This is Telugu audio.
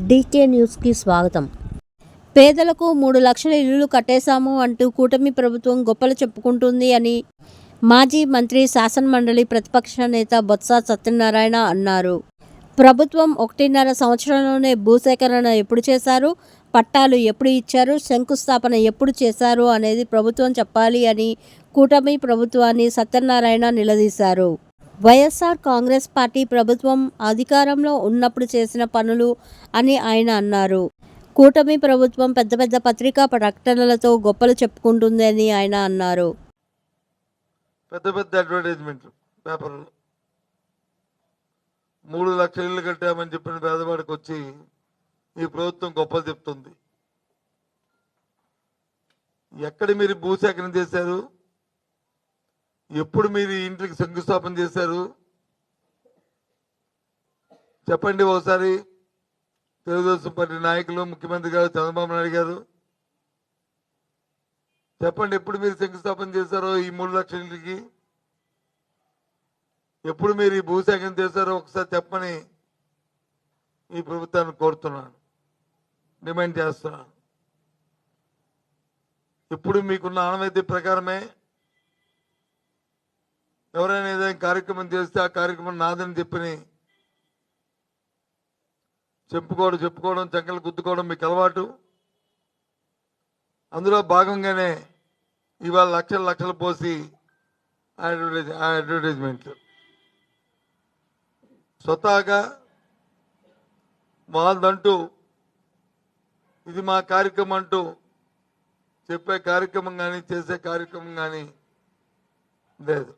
డీకే న్యూస్కి స్వాగతం. పేదలకు మూడు లక్షల ఇల్లులు కట్టేశాము అంటూ కూటమి ప్రభుత్వం గొప్పలు చెప్పుకుంటుంది అని మాజీ మంత్రి శాసనమండలి ప్రతిపక్ష నేత బొత్స సత్యనారాయణ అన్నారు. ప్రభుత్వం ఒకటిన్నర సంవత్సరంలోనే భూసేకరణ ఎప్పుడు చేశారు? పట్టాలు ఎప్పుడు ఇచ్చారు? శంకుస్థాపన ఎప్పుడు చేశారు? అనేది ప్రభుత్వం చెప్పాలి అని కూటమి ప్రభుత్వాన్ని సత్యనారాయణ నిలదీశారు. వైఎస్ఆర్ కాంగ్రెస్ పార్టీ ప్రభుత్వం అధికారంలో ఉన్నప్పుడు చేసిన పనులు అని ఆయన అన్నారు. కూటమి ప్రభుత్వం పెద్ద పెద్ద పత్రికా ప్రకటనలతో గొప్పలు చెప్పుకుంటుంది అని ఆయన అన్నారు. పెద్ద పెద్ద అడ్వర్టైజ్మెంట్లు పేపర్లు. మూడు లక్షల ఇల్లు కట్టామని చెప్పిన పేదవాడికి వచ్చి ఈ ప్రభుత్వం గొప్పలు చెప్తుంది. ఎక్కడ మీరు భూసేకరణ చేశారు? ఎప్పుడు మీరు ఇంటికి శంకుస్థాపన చేశారు? చెప్పండి ఒకసారి. తెలుగుదేశం పార్టీ నాయకులు ముఖ్యమంత్రి గారు చంద్రబాబు నాయుడు గారు. చెప్పండి ఎప్పుడు మీరు శంకుస్థాపన చేశారో ఈ మూడు లక్షల ఇంటికి? ఎప్పుడు మీరు ఈ భూసేకరణ చేశారో ఒకసారి చెప్పని ఈ ప్రభుత్వాన్ని కోరుతున్నాను. డిమాండ్ చేస్తున్నాను. ఇప్పుడు మీకున్న ఆనవాయితీ ప్రకారమే ఎవరైనా ఏదైనా కార్యక్రమం చేస్తే ఆ కార్యక్రమం నాదని చెప్పని చెప్పుకోవడం చెప్పుకోవడం చంకలు గుద్దుకోవడం మీకు అలవాటు. అందులో భాగంగానే ఇవాళ లక్షలు లక్షలు పోసి ఆ అడ్వర్టైజ్ ఆ అడ్వర్టైజ్మెంట్లు స్వతహాగా వాళ్ళదంటూ ఇది మా కార్యక్రమం అంటూ చెప్పే కార్యక్రమం కానీ చేసే కార్యక్రమం కానీ లేదు.